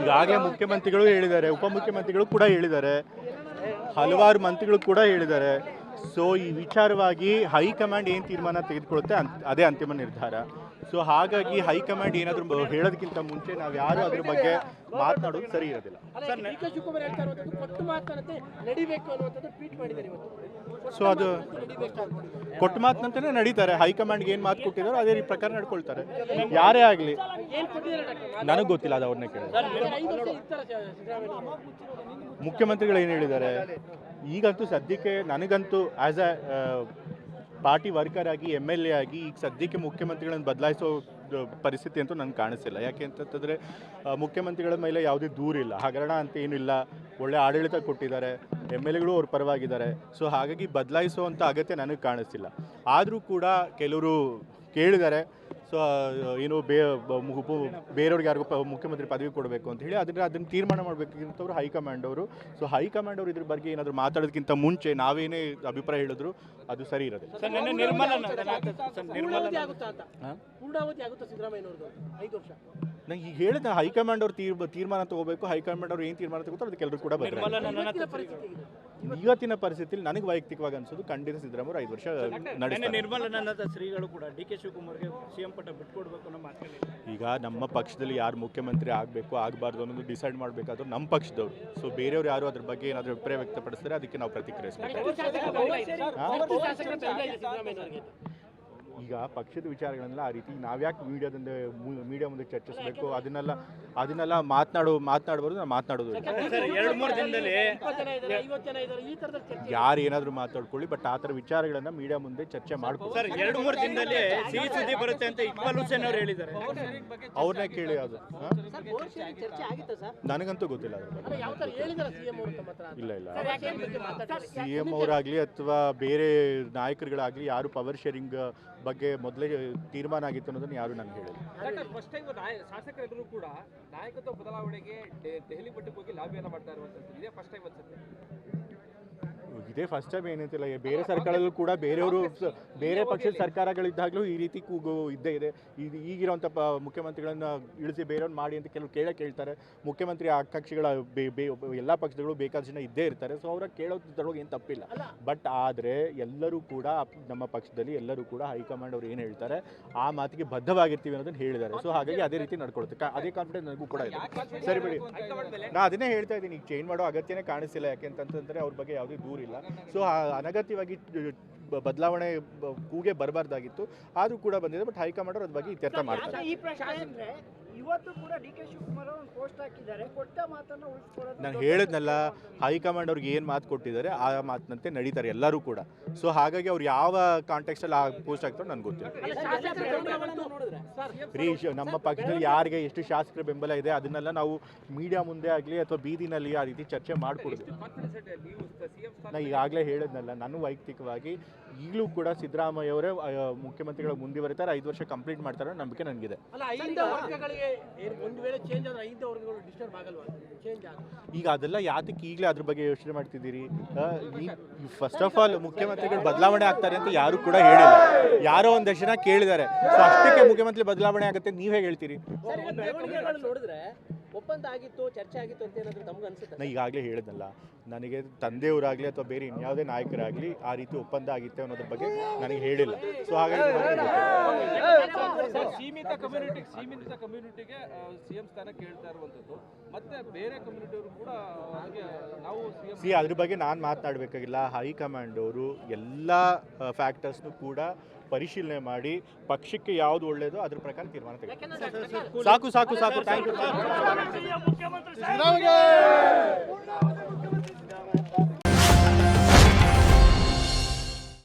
ಈಗಾಗಲೇ ಮುಖ್ಯಮಂತ್ರಿಗಳು ಹೇಳಿದ್ದಾರೆ, ಉಪಮುಖ್ಯಮಂತ್ರಿಗಳು ಕೂಡ ಹೇಳಿದ್ದಾರೆ, ಹಲವಾರು ಮಂತ್ರಿಗಳು ಕೂಡ ಹೇಳಿದ್ದಾರೆ. ಸೊ ಈ ವಿಚಾರವಾಗಿ ಹೈಕಮಾಂಡ್ ಏನು ತೀರ್ಮಾನ ತೆಗೆದುಕೊಳ್ಳುತ್ತೆ ಅದೇ ಅಂತಿಮ ನಿರ್ಧಾರ. ಸೊ ಹಾಗಾಗಿ ಹೈಕಮಾಂಡ್ ಏನಾದರೂ ಹೇಳೋದಕ್ಕಿಂತ ಮುಂಚೆ ನಾವು ಯಾರು ಅದ್ರ ಬಗ್ಗೆ ಮಾತನಾಡೋದು ಸರಿ ಇರೋದಿಲ್ಲ. ಸೊ ಅದು ಕೊಟ್ಟ ಮಾತಿನಂತೆಯೇ ನಡೀತಾರೆ. ಹೈಕಮಾಂಡ್ಗೆ ಏನು ಮಾತು ಕೊಟ್ಟಿದಾರೋ ಅದೇ ರೀತಿ ಪ್ರಕಾರ ನಡ್ಕೊಳ್ತಾರೆ. ಯಾರೇ ಆಗಲಿ. ನನಗೆ ಗೊತ್ತಿಲ್ಲ ಅದು ಅವ್ರನ್ನ ಕೇಳಿ ಮುಖ್ಯಮಂತ್ರಿಗಳು ಏನು ಹೇಳಿದ್ದಾರೆ? ಈಗಂತೂ ಸದ್ಯಕ್ಕೆ ನನಗಂತೂ ಆ್ಯಸ್ ಅ ಪಾರ್ಟಿ ವರ್ಕರ್ ಆಗಿ ಎಂ ಎಲ್ ಎ ಆಗಿ, ಈಗ ಸದ್ಯಕ್ಕೆ ಮುಖ್ಯಮಂತ್ರಿಗಳನ್ನು ಬದಲಾಯಿಸೋ ಪರಿಸ್ಥಿತಿ ಅಂತೂ ನನಗೆ ಕಾಣಿಸಿಲ್ಲ. ಯಾಕೆ ಅಂತಂತಂದರೆ ಮುಖ್ಯಮಂತ್ರಿಗಳ ಮೇಲೆ ಯಾವುದೇ ದೂರಿಲ್ಲ ಹಗರಣ ಅಂತ ಏನಿಲ್ಲ ಒಳ್ಳೆ ಆಡಳಿತ ಕೊಟ್ಟಿದ್ದಾರೆ. ಎಂ ಎಲ್ ಎಗಳು ಅವ್ರ ಪರವಾಗಿದ್ದಾರೆ. ಸೊ ಹಾಗಾಗಿ ಬದಲಾಯಿಸುವಂಥ ಅಗತ್ಯ ನನಗೆ ಕಾಣಿಸ್ತಿಲ್ಲ ಆದರೂ ಕೂಡ ಕೆಲವರು ಕೇಳಿದ್ದಾರೆ ಸೊ ಏನು ಬೇ ಬ- ಮು- ಬೇರೆಯವ್ರಿಗೆ ಯಾರಿಗೂ ಪ ಮುಖ್ಯಮಂತ್ರಿ ಪದವಿ ಕೊಡಬೇಕು ಅಂತ ಹೇಳಿ ಅದನ್ನ ಅದನ್ನು ತೀರ್ಮಾನ ಮಾಡಬೇಕಿಂತವ್ರು ಹೈಕಮಾಂಡ್ ಅವರು. ಸೊ ಹೈಕಮಾಂಡ್ ಅವರು ಇದ್ರ ಬಗ್ಗೆ ಏನಾದರೂ ಮಾತಾಡೋದಕ್ಕಿಂತ ಮುಂಚೆ ನಾವೇನೇ ಅಭಿಪ್ರಾಯ ಹೇಳಿದ್ರು ಅದು ಸರಿ ಇರೋದಿಲ್ಲ. ಪೂರ್ಣಾವಧಿ ಆಗುತ್ತಾ ನಂಗೆ ಈಗ ಹೇಳಿದ ಹೈಕಮಾಂಡ್ ಅವ್ರು ತೀರ್ ತೀರ್ಮಾನ ತಗೋಬೇಕು ಹೈಕಮಾಂಡ್ ಅವ್ರು ಏನು ತೀರ್ಮಾನ ತಗೋತಾರೆ ಅದಕ್ಕೆ ಎಲ್ಲರೂ ಕೂಡ ಬರ್ತಾರೆ. ಇವತ್ತಿನ ಪರಿಸ್ಥಿತಿ ಇವತ್ತಿನ ಪರಿಸ್ಥಿತಿಯಲ್ಲಿ ನನಗೆ ವೈಯಕ್ತಿಕವಾಗಿ ಅನ್ಸೋದು ಖಂಡಿತ ಸಿದ್ದರಾಮಯ್ಯ ಐದು ವರ್ಷ ನಡೆಸ್ತಾರೆ. ಶ್ರೀಗಳು ಕೂಡ ಡಿ ಕೆ ಶಿವಕುಮಾರ್ಗೆ ಸಿಎಂ ಪಟ್ಟ ಬಿಟ್ಕೊಡ್ಬೇಕು ಅನ್ನೋ ಮಾತು ಈಗ ನಮ್ಮ ಪಕ್ಷದಲ್ಲಿ ಯಾರು ಮುಖ್ಯಮಂತ್ರಿ ಆಗಬೇಕು ಆಗಬಾರ್ದು ಅನ್ನೋದು ಡಿಸೈಡ್ ಮಾಡಬೇಕಾದ್ರು ನಮ್ಮ ಪಕ್ಷದವರು. ಸೊ ಬೇರೆಯವ್ರು ಯಾರು ಅದ್ರ ಬಗ್ಗೆ ಏನಾದರೂ ಅಭಿಪ್ರಾಯ ವ್ಯಕ್ತಪಡಿಸಿದ್ರೆ ಅದಕ್ಕೆ ನಾವು ಪ್ರತಿಕ್ರಿಯಿಸಬೇಕು. ಈಗ ಪಕ್ಷದ ವಿಚಾರಗಳನ್ನೆಲ್ಲ ಆ ರೀತಿ ನಾವ್ಯಾಕೆ ಮೀಡಿಯಾದಿಂದ ಮೀಡಿಯಾ ಮುಂದೆ ಚರ್ಚಿಸಬೇಕು ಅದನ್ನೆಲ್ಲ ಅದನ್ನೆಲ್ಲ ಮಾತನಾಡೋ ಮಾತನಾಡಬಾರ್ದು ನಾವು ಮಾತನಾಡೋದು ಯಾರು ಏನಾದರೂ ಮಾತಾಡ್ಕೊಳ್ಳಿ ಬಟ್ ಆ ಥರ ವಿಚಾರಗಳನ್ನ ಮೀಡಿಯಾ ಮುಂದೆ ಚರ್ಚೆ ಮಾಡ್ಕೊಳ್ಳಿ ಅವ್ರನ್ನ ಎರಡು ಮೂರು ದಿನದಲ್ಲಿ ಸಿಹಿ ಸುದ್ದಿ ಬರುತ್ತೆ ಅಂತ ಇಕ್ಬಾಲ್ ಹುಸೇನ್ ಅವರು ಹೇಳಿದ್ದಾರೆ. ಅವ್ರನ್ನೇ ಕೇಳಿ ಅದು. ನನಗಂತೂ ಗೊತ್ತಿಲ್ಲ ಇಲ್ಲ ಇಲ್ಲ? ಸಿ ಎಂ ಅವರಾಗಲಿ ಅಥವಾ ಬೇರೆ ನಾಯಕರುಗಳಾಗಲಿ ಯಾರು ಪವರ್ ಶೇರಿಂಗ್ ಬಗ್ಗೆ ಮೊದಲೇ ತೀರ್ಮಾನ ಆಗಿತ್ತು ಅನ್ನೋದನ್ನು ಯಾರು ನನಗೆ ಹೇಳಿಲ್ಲ. ಫಸ್ಟ್ ಟೈಮ್ ಶಾಸಕರೆಲ್ಲರೂ ಕೂಡ ನಾಯಕತ್ವ ಬದಲಾವಣೆಗೆ ದೆಹಲಿ ಮಟ್ಟಕ್ಕೆ ಹೋಗಿ ಲಾಬಿಯನ್ನು ಮಾಡ್ತಾ ಇರುವಂತದ್ದು ಇದೇ ಫಸ್ಟ್ ಟೈಮ್ ಅನ್ಸುತ್ತೆ. ಇದೇ. ಫಸ್ಟ್ ಟೈಮ್ ಏನಂತಿಲ್ಲ ಬೇರೆ ಸರ್ಕಾರದಲ್ಲೂ ಕೂಡ ಬೇರೆಯವರು ಬೇರೆ ಪಕ್ಷದ ಸರ್ಕಾರಗಳಿದ್ದಾಗಲೂ ಈ ರೀತಿ ಕೂಗು ಇದ್ದೇ ಇದೆ. ಇದು ಈಗಿರೋಂಥ ಪ ಮುಖ್ಯಮಂತ್ರಿಗಳನ್ನು ಇಳಿಸಿ ಬೇರೆಯವ್ರು ಮಾಡಿ ಅಂತ ಕೆಲವು ಕೇಳೇ ಕೇಳ್ತಾರೆ. ಮುಖ್ಯಮಂತ್ರಿ ಆ ಕಕ್ಷಿಗಳ ಬೇ ಬೇ ಎಲ್ಲ ಪಕ್ಷಗಳು ಬೇಕಾದ ಜನ ಇದ್ದೇ ಇರ್ತಾರೆ. ಸೊ ಅವ್ರ ಕೇಳೋದ್ರೊಳಗೆ ಏನು ತಪ್ಪಿಲ್ಲ. ಬಟ್ ಆದರೆ ಎಲ್ಲರೂ ಕೂಡ ನಮ್ಮ ಪಕ್ಷದಲ್ಲಿ ಎಲ್ಲರೂ ಕೂಡ ಹೈಕಮಾಂಡ್ ಅವರು ಏನು ಹೇಳ್ತಾರೆ ಆ ಮಾತಿಗೆ ಬದ್ಧವಾಗಿರ್ತೀವಿ ಅನ್ನೋದನ್ನು ಹೇಳಿದ್ದಾರೆ. ಸೊ ಹಾಗಾಗಿ ಅದೇ ರೀತಿ ನಡ್ಕೊಳುತ್ತೆ. ಅದೇ ಕಾನ್ಫಿಡೆನ್ಸ್ ನನಗೂ ಕೂಡ ಇದೆ. ಸರಿ ಬಿಡಿ. ನಾ ಅದನ್ನೇ ಹೇಳ್ತಾ ಇದ್ದೀನಿ. ಈಗ ಚೇಂಜ್ ಮಾಡೋ ಅಗತ್ಯನೇ ಕಾಣಿಸ್ತಿಲ್ಲ ಯಾಕೆಂತಂತಂದರೆ ಅವ್ರ ಬಗ್ಗೆ ಯಾವುದೇ ದೂರಿಲ್ಲ. ಸೊ ಅನಗತ್ಯವಾಗಿ ಬದಲಾವಣೆ ಕೂಗೆ ಬರಬಾರ್ದಾಗಿತ್ತು. ಆದರೂ ಕೂಡ ಬಂದಿದೆ ಬಟ್ ಹೈಕಮಾಂಡ್ ಅದ್ರ ಬಗ್ಗೆ ಇತ್ಯರ್ಥ ಮಾಡ್ತಾರೆ. ಇವತ್ತು ಕೂಡ ಡಿ ಕೆ ಶಿವಕುಮಾರ್ ಒಂದು ಪೋಸ್ಟ್ ಹಾಕಿದ್ದಾರೆ. ಕೊಟ್ಟ ಮಾತನ್ನ ಉಳಿಸ್ಕೊಳ್ಳೋದು ನಾನು ಹೇಳಿದ್ನಲ್ಲ ಹೈಕಮಾಂಡ್ ಅವ್ರಿಗೆ ಏನು ಮಾತು ಕೊಟ್ಟಿದ್ದಾರೆ ಆ ಮಾತಿನಂತೆ ನಡೀತಾರೆ ಎಲ್ಲರೂ ಕೂಡ. ಸೊ ಹಾಗಾಗಿ ಅವ್ರು ಯಾವ ಕಾಂಟೆಕ್ಸ್ಟಲ್ಲಿ ಆ ಪೋಸ್ಟ್ ಆಗ್ತಾರೋ ನನಗೆ ಗೊತ್ತಿಲ್ಲ. ರೀ ಶ- ನಮ್ಮ ಪಕ್ಷದಲ್ಲಿ ಯಾರಿಗೆ ಎಷ್ಟು ಶಾಸಕರ ಬೆಂಬಲ ಇದೆ ಅದನ್ನೆಲ್ಲ ನಾವು ಮೀಡಿಯಾ ಮುಂದೆ ಆಗಲಿ ಅಥವಾ ಬೀದಿನಲ್ಲಿ ಆ ರೀತಿ ಚರ್ಚೆ ಮಾಡಿಕೊಡ್ತೀವಿ ನಾನು ಈಗಾಗಲೇ ಹೇಳಿದ್ನಲ್ಲ ನಾನು ವೈಯಕ್ತಿಕವಾಗಿ ಈಗಲೂ ಕೂಡ ಸಿದ್ದರಾಮಯ್ಯ ಅವರೇ ಮುಖ್ಯಮಂತ್ರಿಗಳ ಮುಖ್ಯಮಂತ್ರಿಗಳು ಮುಂದುವರಿತಾರೆ ಐದು ವರ್ಷ ಕಂಪ್ಲೀಟ್ ಮಾಡ್ತಾರೆ ಅನ್ನೋ ನಂಬಿಕೆ ನನಗಿದೆ. ಒಂದು ವೇಳೆ ಚೇಂಜ್ ಆದ್ರೆ ಐದ ವರ್ಗಗಳು ಡಿಸ್ಟರ್ಬ್ ಆಗಲ್ವಾ? ಚೇಂಜ್ ಆಗ ಈಗ ಅದೆಲ್ಲ ಯಾತಕ್ಕೆ ಈಗಲೇ ಅದ್ರ ಬಗ್ಗೆ ಯೋಚನೆ ಮಾಡ್ತಿದ್ದೀರಿ? ಫಸ್ಟ್ ಆಫ್ ಆಲ್ ಮುಖ್ಯಮಂತ್ರಿಗಳು ಬದಲಾವಣೆ ಆಗ್ತಾರೆ ಅಂತ ಯಾರು ಕೂಡ ಹೇಳಿಲ್ಲ. ಯಾರೋ ಒಂದಷ್ಟು ಜನ ಕೇಳಿದ್ದಾರೆ. ಸೊ ಅಷ್ಟಕ್ಕೆ ಮುಖ್ಯಮಂತ್ರಿ ಬದಲಾವಣೆ ಆಗುತ್ತೆ ನೀವು ಹೇಗೆ ಹೇಳ್ತೀರಿ ನೋಡಿದ್ರೆ ಒಪ್ಪಂದ ಆಗಿತ್ತು ಚರ್ಚೆ ಆಗಿತ್ತು ಅಂತ ಏನಾದ್ರು ತಮ್ಗೆ ಅನ್ಸುತ್ತೆ ಈಗಾಗಲೇ ಹೇಳಿದ್ನಲ್ಲ. ನನಗೆ ತಂದೆಯವರಾಗಲಿ ಅಥವಾ ಬೇರೆ ಇನ್ಯಾವುದೇ ನಾಯಕರಾಗಲಿ ಆ ರೀತಿ ಒಪ್ಪಂದ ಆಗಿತ್ತೆ ಅನ್ನೋದ್ರ ಬಗ್ಗೆ ನನಗೆ ಹೇಳಿಲ್ಲ ಸೊ ಹಾಗಾಗಿ ಸೀಮಿತ ಕಮ್ಯುನಿಟಿ ಸೀಮಿತ ಕಮ್ಯುನಿಟಿಗೆ ಸಿಎಂ ಸ್ಥಾನ ಕೇಳ್ತಾ ಇರುವಂತದ್ದು ಮತ್ತೆ ಬೇರೆ ಕಮ್ಯುನಿಟಿಯವರು ಕೂಡ ನಾವು ಸಿ ಅದ್ರ ಬಗ್ಗೆ ನಾನು ಮಾತನಾಡಬೇಕಾಗಿಲ್ಲ ಹೈಕಮಾಂಡ್ ಅವರು ಎಲ್ಲ ಫ್ಯಾಕ್ಟರ್ಸ್ನು ಕೂಡ ಪರಿಶೀಲನೆ ಮಾಡಿ ಪಕ್ಷಕ್ಕೆ ಯಾವುದು ಒಳ್ಳೆಯದೋ ಅದ್ರ ಪ್ರಕಾರ ತೀರ್ಮಾನ ತೆಗೆದು ಸಾಕು ಸಾಕು ಸಾಕು ಥ್ಯಾಂಕ್ ಯು